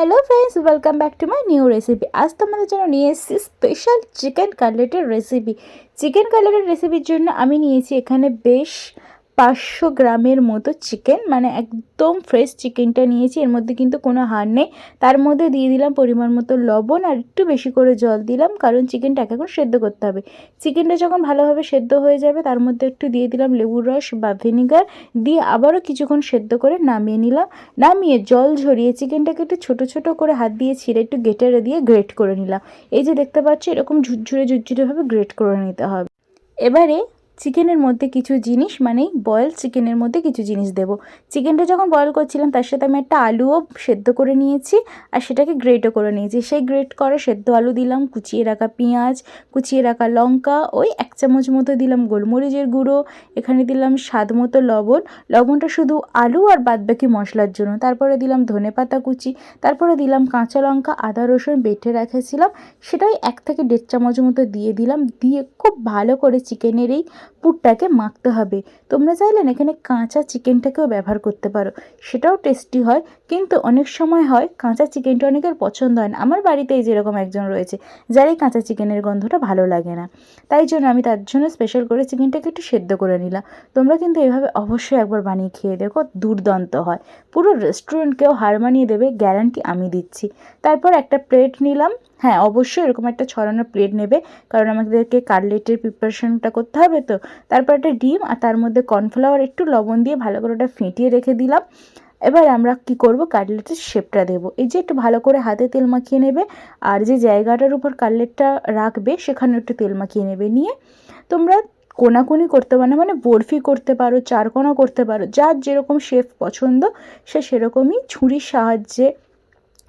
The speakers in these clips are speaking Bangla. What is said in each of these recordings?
Hello friends welcome back to my new recipe আজ তোমাদের জন্য নিয়ে এসেছি স্পেশাল চিকেন কাটলেটের রেসিপি চিকেন কাটলেটের রেসিপির জন্য আমি নিয়েছি এখানে বেশ পাঁচশো গ্রামের মতো চিকেন মানে একদম ফ্রেশ চিকেনটা নিয়েছি। এর মধ্যে কিন্তু কোনো হাড় নেই। তার মধ্যে দিয়ে দিলাম পরিমাণ মতো লবণ আর একটু বেশি করে জল দিলাম, কারণ চিকেনটাকে এখন সেদ্ধ করতে হবে। চিকেনটা যখন ভালোভাবে সেদ্ধ হয়ে যাবে, তার মধ্যে একটু দিয়ে দিলাম লেবুর রস বা ভিনিগার দিয়ে আবারও কিছুক্ষণ সেদ্ধ করে নামিয়ে নিলাম। নামিয়ে জল ঝরিয়ে চিকেনটাকে একটু ছোটো ছোটো করে হাত দিয়ে ছিঁড়ে একটু গেটারে দিয়ে গ্রেট করে নিলাম। এই যে দেখতে পাচ্ছ, এরকম ঝুরঝুরে ঝুরঝুরেভাবে গ্রেট করে নিতে হবে। এবারে চিকেনের মধ্যে কিছু জিনিস মানে বয়েল চিকেনের মধ্যে কিছু জিনিস দেব। চিকেনটা যখন বয়েল করছিলাম, তার সাথে আমি একটা আলুও সেদ্ধ করে নিয়েছি আর সেটাকে গ্রেটও করে নিয়েছি। সেই গ্রেট করে সেদ্ধ আলু দিলাম, কুচিয়ে রাখা পেঁয়াজ, কুচিয়ে রাখা লঙ্কা, ওই এক চামচ মতো দিলাম গোলমরিচের গুঁড়ো, এখানে দিলাম স্বাদ মতো লবণ। লবণটা শুধু আলু আর বাদবাকি মশলার জন্য। তারপরে দিলাম ধনে পাতা কুচি, তারপরে দিলাম কাঁচা লঙ্কা, আদা, রসুন বেটে রেখেছিলাম। সেটাই এক থেকে দেড় চামচ মতো দিয়ে দিলাম। দিয়ে খুব ভালো করে চিকেনের এই পুরটাকে মাখতে হবে। তোমরা চাইলেন এখানে কাঁচা চিকেনটাকেও ব্যবহার করতে পারো। সেটাও টেস্টি হয়, কিন্তু অনেক সময় হয় কাঁচা চিকেনটা অনেকের পছন্দ হয় না। আমার বাড়িতেই যেরকম একজন রয়েছে, যার এই কাঁচা চিকেনের গন্ধটা ভালো লাগে না। তাই জন্য আমি তার জন্য স্পেশাল করে চিকেনটাকে একটু সেদ্ধ করে নিলাম। তোমরা কিন্তু এভাবে অবশ্যই একবার বানিয়ে খেয়ে দেখো, দুর্দান্ত হয়। পুরো রেস্টুরেন্টকেও হার মানিয়ে দেবে গ্যারান্টি আমি দিচ্ছি। তারপর একটা প্লেট নিলাম। হ্যাঁ অবশ্যই এরকম একটা ছড়ানো প্লেট নেবে। কারণ আমাদেরকে কাটলেটের প্রিপারেশনটা করতে হবে তো। তারপর একটা ডিম আর তার মধ্যে কর্নফ্লাওয়ার একটু লবণ দিয়ে ভালো করে ওটা ফেটিয়ে রেখে দিলাম। এবার আমরা কি করব? কাটলেটের শেপটা দেব। এই যে একটু ভালো করে হাতে তেল মাখিয়ে নেবে আর যে জায়গাটার উপর কাটলেটটা রাখবে সেখানে একটু তেল মাখিয়ে নেবে নিয়ে। তোমরা কোনাকুনি করতে পারো মানে বরফি করতে পারো, চারকোনা করতে পারো, যার যেরকম শেফ পছন্দ সে সেরকমই ছুরির সাহায্যে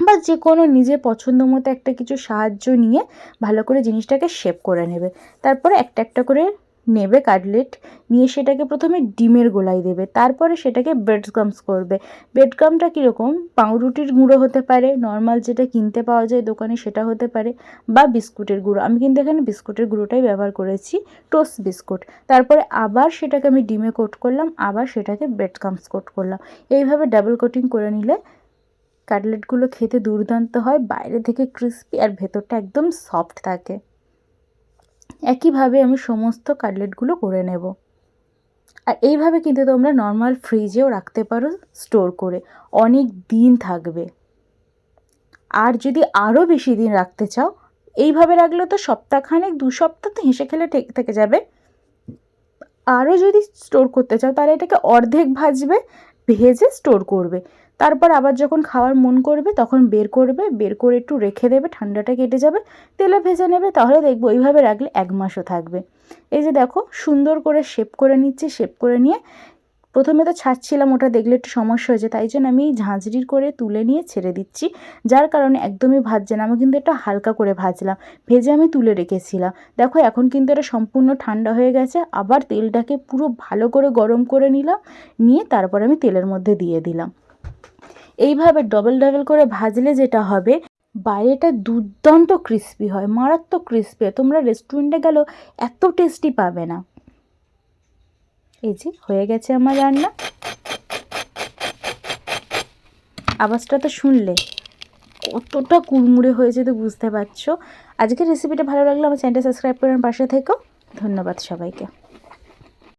বা যে কোনো নিজের পছন্দ মতো একটা কিছু সাহায্য নিয়ে ভালো করে জিনিসটাকে শেপ করে নেবে। তারপরে একটা একটা করে নেবে কাটলেট নিয়ে সেটাকে প্রথমে ডিমের গোলায় দেবে। তারপরে সেটাকে ব্রেড গামস করবে। ব্রেড গামটা কীরকম? পাউরুটির গুঁড়ো হতে পারে নর্মাল যেটা কিনতে পাওয়া যায় দোকানে সেটা হতে পারে, বা বিস্কুটের গুঁড়ো। আমি কিন্তু এখানে বিস্কুটের গুঁড়োটাই ব্যবহার করেছি টোস্ট বিস্কুট তারপরে আবার সেটাকে আমি ডিমে কোট করলাম, আবার সেটাকে ব্রেড গামস কোট করলাম। এইভাবে ডাবল কোটিং করে নিলে কাটলেটগুলো খেতে দুর্দান্ত হয়, বাইরে থেকে ক্রিস্পি আর ভেতরটা একদম সফট থাকে। একইভাবে আমি সমস্ত কাটলেটগুলো করে নেব। আর এইভাবে কিন্তু তোমরা নর্মাল ফ্রিজেও রাখতে পারো স্টোর করে। অনেক দিন থাকবে। আর যদি আরও বেশি দিন রাখতে চাও, এইভাবে রাখলে তো সপ্তাহখানেক, দু সপ্তাহ তো হেসে খেলে ঠিক থেকে যাবে। আরও যদি স্টোর করতে চাও, তাহলে এটাকে অর্ধেক ভাজবে ভেজে স্টোর করবে। তারপর আবার যখন খাওয়ার মন করবে, তখন বের করবে, বের করে একটু রেখে দেবে, ঠান্ডাটা কেটে যাবে, তেলে ভেজে নেবে, তাহলে দেখব ওইভাবে রাখলে এক মাসও থাকবে। এই যে দেখো, সুন্দর করে শেপ করে নিচ্ছি শেপ করে নিয়ে প্রথমে তো ছাড়ছিলাম, ওটা দেখলে একটু সমস্যা হয়েছে তাই জন্য আমি ঝাঁঝরির করে তুলে নিয়ে ছেড়ে দিচ্ছি। যার কারণে একদমই ভাজছে না, আমি কিন্তু এটা হালকা করে ভাজলাম। ভেজে আমি তুলে রেখেছিলাম। দেখো, এখন কিন্তু এটা সম্পূর্ণ ঠান্ডা হয়ে গেছে। আবার তেলটাকে পুরো ভালো করে গরম করে নিলাম। নিয়ে তারপর আমি তেলের মধ্যে দিয়ে দিলাম। এইভাবে ডবল ডবল করে ভাজলে যেটা হবে, বাইরেটা দুর্দান্ত ক্রিস্পি হয়, মারাত্মক ক্রিস্পি তোমরা রেস্টুরেন্টে গেলেও এত টেস্টি পাবে না। এই যে হয়ে গেছে আমার রান্না। আওয়াজটা তো শুনলে। কতটা কুড়মুড়ে হয়েছে তো বুঝতে পারছ। আজকের রেসিপিটা ভালো লাগল আমার চ্যানেলটা সাবস্ক্রাইব করার পাশে থেকো। ধন্যবাদ সবাইকে।